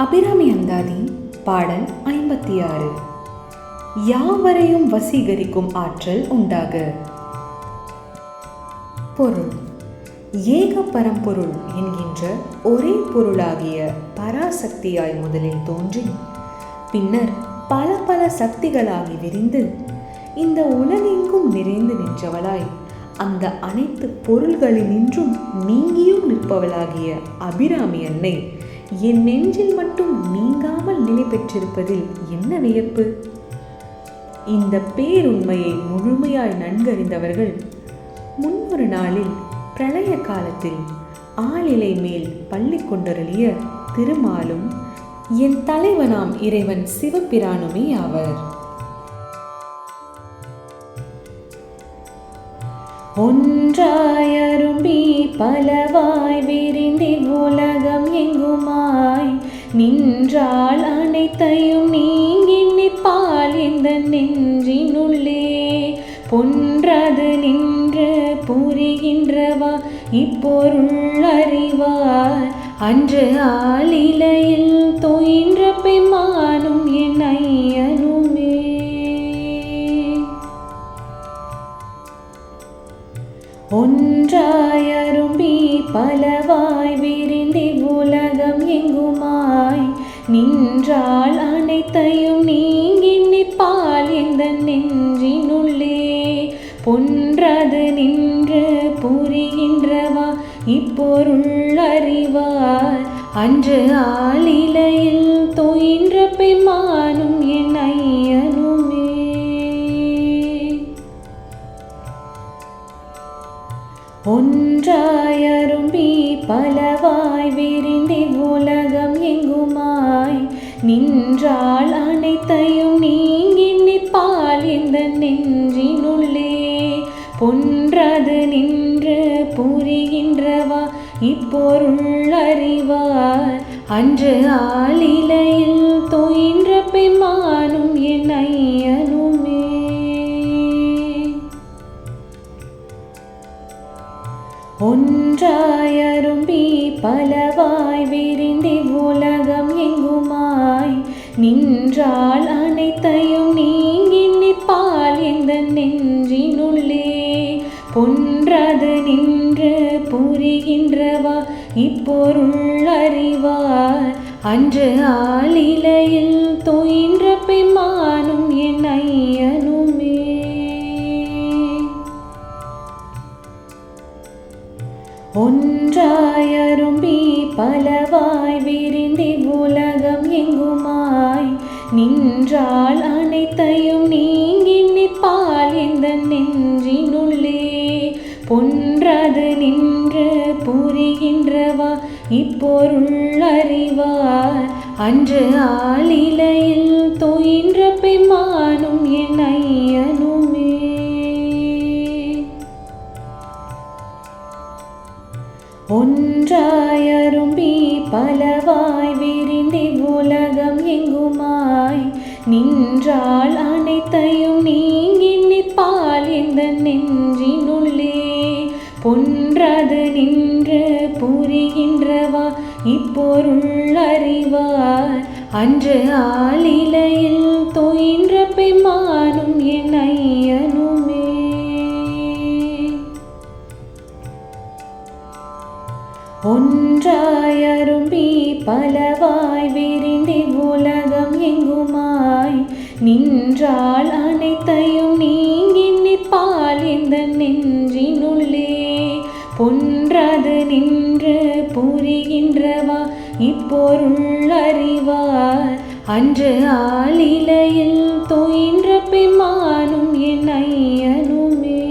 அபிராமி அந்தாதி பாடல் ஐம்பத்தி ஆறு யாவரையும் வசீகரிக்கும் ஆற்றல் உண்டாக. பொருள். ஏக பரம்பொருள் என்கின்ற ஒரே பொருளாகிய பராசக்தியாய் முதலில் தோன்றி பின்னர் பல பல சக்திகளாகி விரிந்து இந்த உலகெங்கும் நிறைந்து நின்றவளாய் அந்த அனைத்து பொருள்களினின்றும் நீங்கியும் நிற்பவளாகிய அபிராமி அன்னை என் நெஞ்சில் மட்டும் நீங்காமல் நிலை பெற்றிருப்பதில் என்ன வியப்பு? இந்த பேருண்மையை முழுமையாய் நன்கறிந்தவர்கள் முன்னொரு நாளில் பிரளய காலத்தில் ஆளிலை மேல் பள்ளி கொண்டருளிய திருமாலும் என் தலைவனாம் இறைவன் சிவபிரானுமே ஆவர். ஒன்றாயரும்பி பலவாய் விரிந்தி உலகம் எங்குமாய் நின்றால் அனைத்தையும் நீங்கி நிற்பால் இந்த நெஞ்சினுள்ளே. பொன்றது நின்று புரிகின்றவா? இப்பொருள் அறிவார். அன்று ஆளிலையில் தோயின்ற பெம்மானும் என் ஐயனுமே ஒன்றாயரும்பி பலவாய் விரிந்தே எங்குமாய் நின்றால் அனைத்தையும் நீங்கி நிற்பால் இந்த நெஞ்சினுள்ளே. பொன்றது நின்று புரிகின்றவா? இப்பொருள் அறிவார். அன்று ஆளிலையில் அன்று ஆளிலையில் தோன்ற பெம்மானும் என் ஐயனுமே ஒன்றாயரும்பி பலவாய் விரிந்தி உலகம் எங்குமாய்? நின்றால் அனைத்தையும் நீங்கி நிற்பால் எந்த நெஞ்சினுள்ளே. பொன்றது நின்று புரிகின்றவா? இப்பொருள் அன்று ஆளிலையில் தோன்ற பெம்மானும் என் ஐயனுமே. ஒன்றாயரும்பி பலவாய் விரிந்தி உலகம் எங்குமாய்? நின்றால் அனைத்தையும் நீங்கி நிற்பால் இந்த நெஞ்சினுள்ளே. பொன்றது நின்று புரிகின்றவா? இப்பொருளறிவார். அன்று ஆளிலையில் தோயின்ற பெம்மானும் என் ஐயனுமே ஒன்றாயரும்பி பலவாய் விரிந்தி உலகம் எங்குமாய்? நின்றால் அனைத்தையும் நீங்கி நிற்பால் இந்த நெஞ்சின் பொன்றது நின்று புரிகின்றவா? இப்போருள் அறிவார். அன்று ஆளிலையில் தோயின்ற பெம்மானும் என் ஐயனுமே ஒன்றாயரும்பி பலவாய் விரிந்தி உலகம் எங்குமாய்? நின்றால் அனைத்தையும் நீங்கி நிற்பால் இந்த நின் பொன்றது நின்று புரிகின்றவா? இப்பொருள்ளறிவார் அன்று ஆளிலையில் தோயின்ற பெம்மானும் என் ஐயனுமே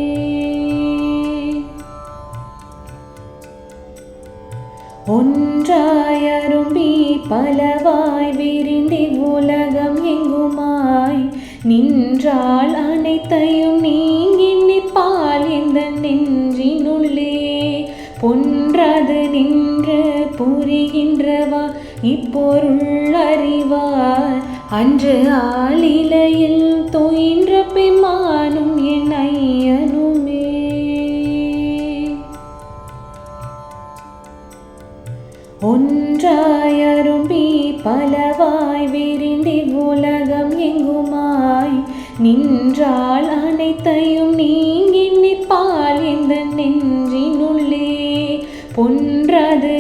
ஒன்றாயரும்பி பலவாய் விரிந்தி உலகம் எங்குமாய்? நின்றால் அனைத்தையும் நீங்கி நிற்பால் இந்த நெஞ்சினுள்ளே நின்ற புரிகின்றவா? இப்பொருள் அறிவார். அன்று ஆளிலையில் தோயின்ற பெம்மானும் என் ஐயனுமே. ஒன்றாயரும்பி பலவாய் விரிந்தி உலகம் எங்குமாய்? நின்றால் அனைத்தையும் நீங்கி நிற்பால் இந்த நின்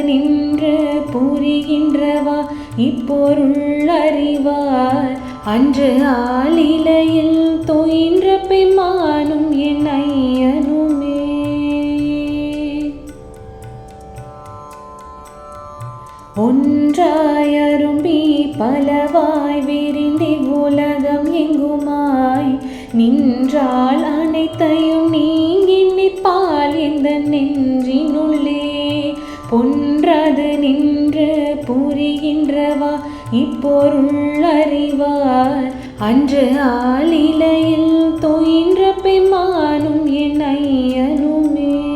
நின்று புரிகின்றவா? இப்பொருள் அறிவார். அன்று ஆலிலையில் தோயின்ற பெம்மானும் என் ஐயனுமே ஒன்றாயரும்பி பலவாய் விரிந்தி உலகம் எங்குமாய்? நின்றால் அனைத்தையும் நீங்கி நிற்பால் இந்த நின் அறிவார். அன்று ஆளிலையில் தொயின்ற பெம்மானும் என் ஐயனுமே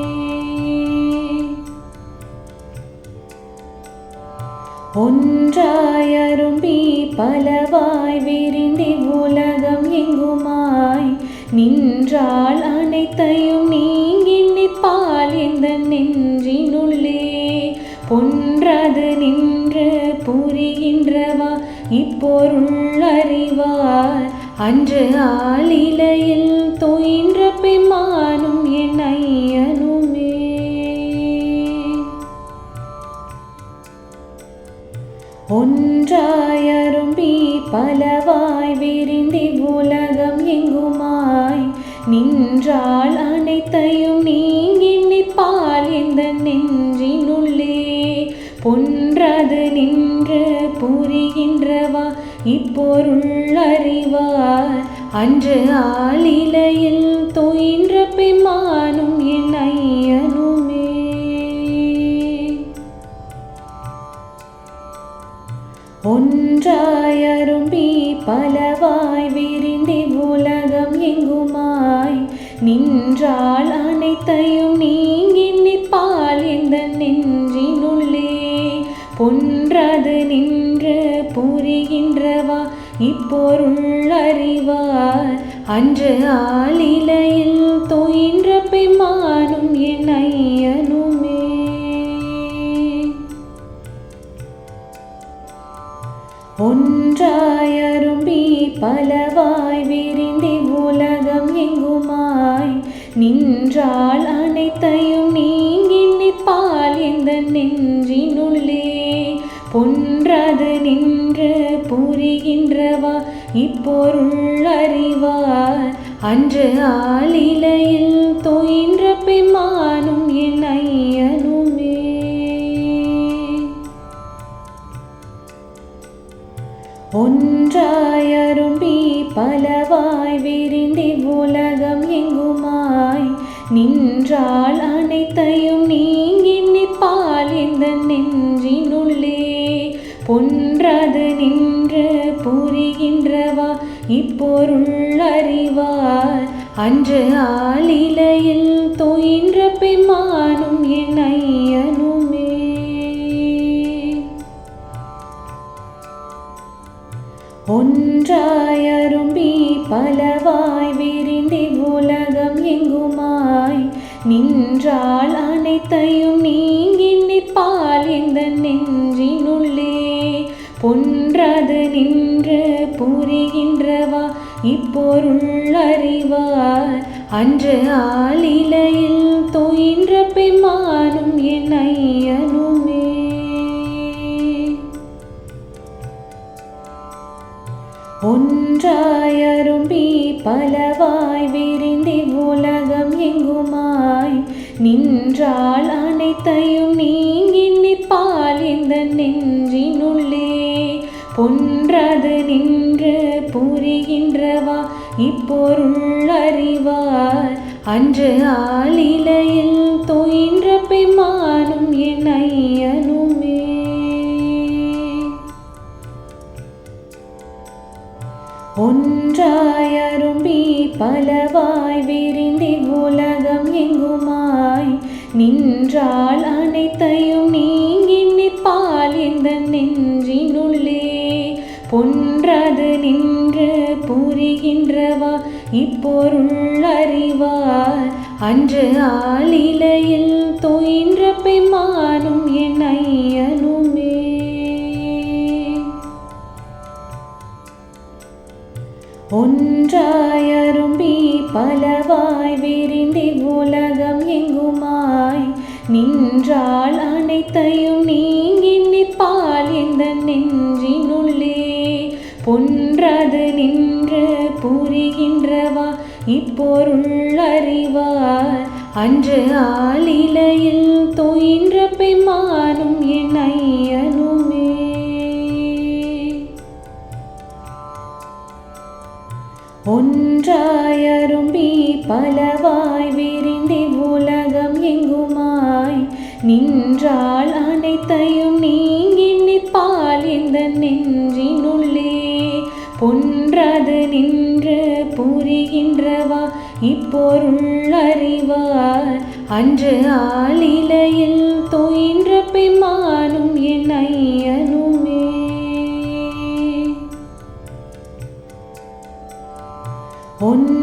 ஒன்றாய் அரும்பி பலவாய் விரிந்தி உலகம் எங்குமாய்? நின்றால் அனைத்தையும் நீங்கி நிற்பால் இந்த நெஞ்சினுள்ளே. பொன்றது நின்று இப்போருள்ளறிவார். அன்று ஆளிலையில் தொயின்ற பெம்மானும் என் ஐயனுமே ஒன்றாயரும்பி பலவாய் விரிந்தி உலகம் எங்குமாய்? நின்றால் அனைத்தையும் நீ பொருள் அறிவார் அன்று ஆளிலையில் தோன்ற பெம்மானும் என் ஐயனுமே ஒன்றாயரும்பி பலவாய் விரிந்தி உலகம் எங்குமாய்? நின்றால் அனைத்தையும் நீ இப்பொருள் அறிவார் அன்று ஆளிலையில் தொயின்ற பெம்மானும் என் ஐயனுமே ஒன்றாயரும்பி பல அன்று ஆளிலையில் தொயின்ற பெம்மானும் என் ஐயனுமே ஒன்றாய் அரும்பி பலவாய் விரிந்தி உலகம் எங்குமாய்? நின்றால் அனைத்தையும் நீ நின்றவா இப்பொருள் அறிவார் அன்று ஆளிலையில் தோயின்ற பெம்மானும் என் ஐயனுமே ஒன்றாயரும்பி பலவாய் விரிந்தி உலகம் எங்குமாய்? நின்றால் அனைத்தையும் நீங்கி நிற்பால் இந்த நெஞ்சினுள்ளே பொன்றது நின்று புரிகின்றவா? இப்பொருளறிவார் அன்று ஆளிலையில் தோயின்ற பெம்மானும் என் ஐயனுமே ஒன்றாயரும்பி பலவாய் விரிந்தி உலகம் எங்குமாய்? நின்றால் அனைத்தையும் நீங்கி நிற்பால் இந்த நெஞ்சின் நின்றது நின்று புரிகின்றவா? இப்பொருள் அறிவார் அன்று ஆளிலையில் தோயின்ற பெம்மானும் என் ஐயனுமே ஒன்றாயரும்பி பலவாய் விரிந்தி உலகம் எங்குமாய்? நின்றால் அனைத்தையும் நீ கூறுகின்றவா? இப்பொருள் அறிவார். அன்று ஆளிலையில் தோயின்ற பெம்மானும் என் ஐயனுமே ஒன்றாயரும்பி பலவாய் விரிந்தி உலகம் எங்குமாய்? நின்றால் அனைத்தையும் நீங்கி நிற்பால் எந்த நெஞ்சினுள்ளே? பொன்றது நின் புரிகின்றவா அன்று ஆளிலையில் தோயின்ற பெம்மானும் என் ஐயனுமே ஒன்றாயரும்பி பலவாய் விரிந்தி உலகம் எங்குமாய்? நின்றால் அனைத்தையும் நீங்கி நிற்பால் இந்த நெஞ்சி பொருள் அறிவார் அன்று ஆளிலையில் தோயின்ற பெம்மானும் என் ஐயனுமே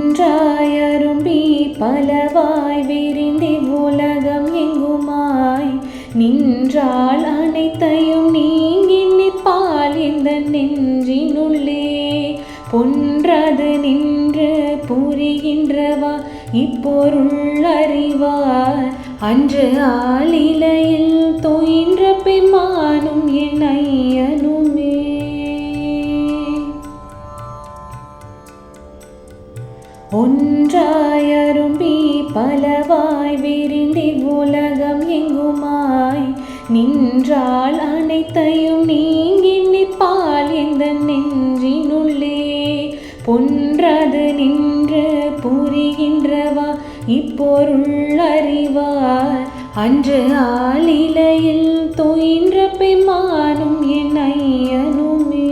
ஒன்றாயரும்பி பலவாய் விரிந்தி உலகம் எங்குமாய்? நின்றால் அனைத்தையும் நீங்கி நிற்பால் இந்த நெஞ்சினுள்ளே பொருள் அறிவார் அன்று ஆளிலையில் தோயின்ற பெம்மானும் என் ஐயனுமே ஒன்றாயரும்பி பலவாய் விரிந்தி உலகம் எங்குமாய்? நின்றால் அனைத்தையும் நீங்கி நிற்பால் இந்த நெஞ்சினுள்ளே? பொன்றது நின்று புரிகின்ற இப்பொருள் அன்று ஆளிலையில் தோயின்ற பெம்மானும் என் ஐயனுமே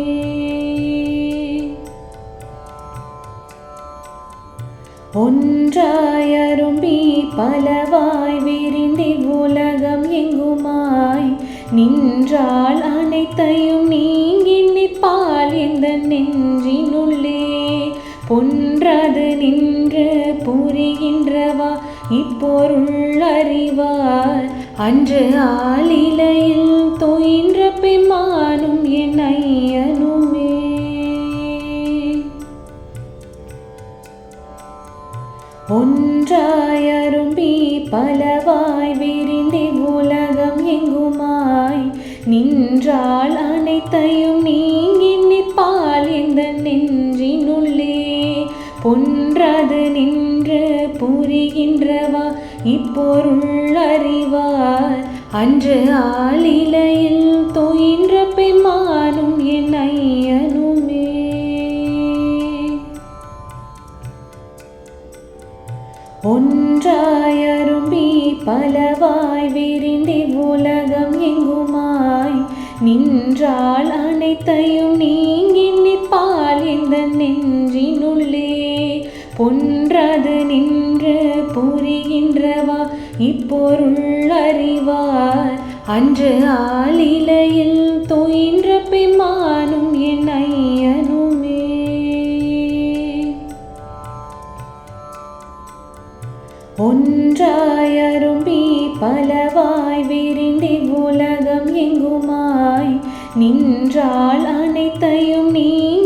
ஒன்றாயரும்பி பலவாய் விரிந்தி உலகம் எங்குமாய்? நின்றால் அனைத்தையும் அன்று ஆளிலையில் தோன்ற புரிகின்றவா இப்பொருள் அன்று ஆளிலையில் தோயின்ற பெம்மானும் என் ஐயனுமே ஒன்றாயரும்பி பலவாய் விரிந்தி உலகம் எங்குமாய். நின்றால் அனைத்தையும் நீ இப்போருள் அறிவார். அன்று ஆளிலையில் தோயின்ற பெம்மானும் என் ஐயனுமே ஒன்றாயரும்பி பலவாய் விரிந்தி உலகம் எங்குமாய்? நின்றால் அனைத்தையும் நீ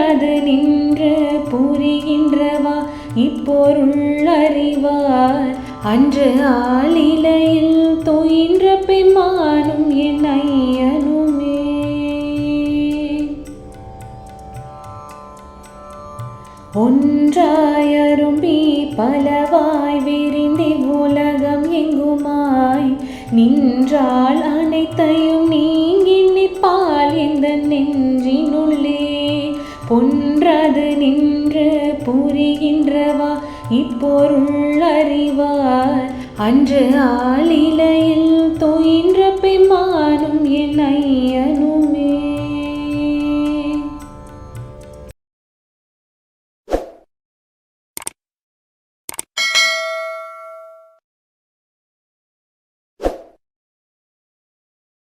அது நின்று புரிகின்றவா? இப்பொருளறிவார் அன்று ஆளிலையில் தோயின்ற பெம்மானும் என் ஐயனுமே ஒன்றாயரும்பி பலவாய் விரிந்தி உலகம் எங்குமாய்? நின்றால் அனைத்தையும் நீ பொன்றது நின்று புரிகின்றவா? இப்பொருள் அறிவார். அன்று ஆளிலையில் தோயின்ற பெம்மானும் என்